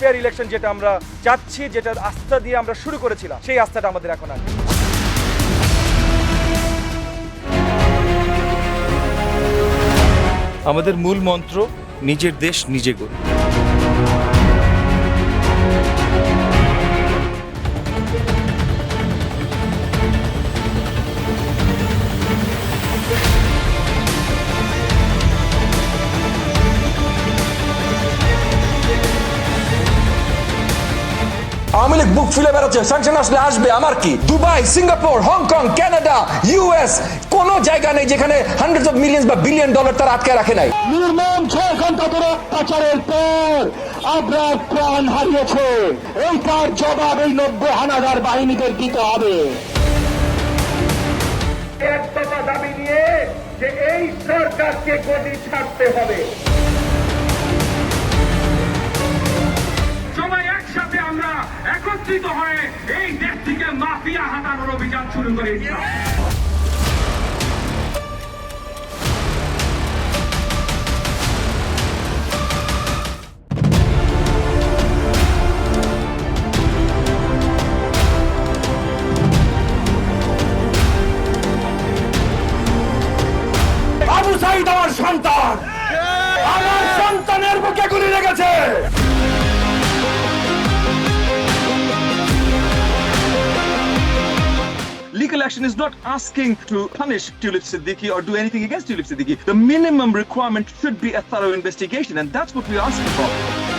Fair election যেটা আমরা চাচ্ছি যেটা আস্থা দিয়ে আমরা শুরু করেছিলাম, সেই আস্থাটা আমাদের এখন আর আমাদের মূল মন্ত্র, নিজের দেশ নিজে গড়ি। আওয়ামী লীগ বুক ফুলে বেড়াচ্ছে স্যাংশন আসলে আসবে আমার কি? Dubai Singapore Hong Kong Canada US কোন জায়গা নেই যেখানে হান্ড্রেড অফ মিলিয়ন বা বিলিয়ন ডলার তারা আটকে রাখে নাই। নির্মম ছয় ঘণ্টা ধরে অত্যাচারের পর প্রাণ হারিয়েছে। এইটার জবাব এই নব্য হানাদার বাহিনীদের দিতে হবে। এক দফা দাবি নিয়ে যে এই সরকারকে গদি ছাড়তে হবে। হয়ে এই দেশ থেকে মাফিয়া হাঁটানোর অভিযান শুরু করে আমার সন্তান। আমার সন্তানের বুকে গুলি লেগেছে। Action is not asking to punish Tulip Siddiqui or do anything against Tulip Siddiqui. The minimum requirement should be a thorough investigation, and that's what we're asking for.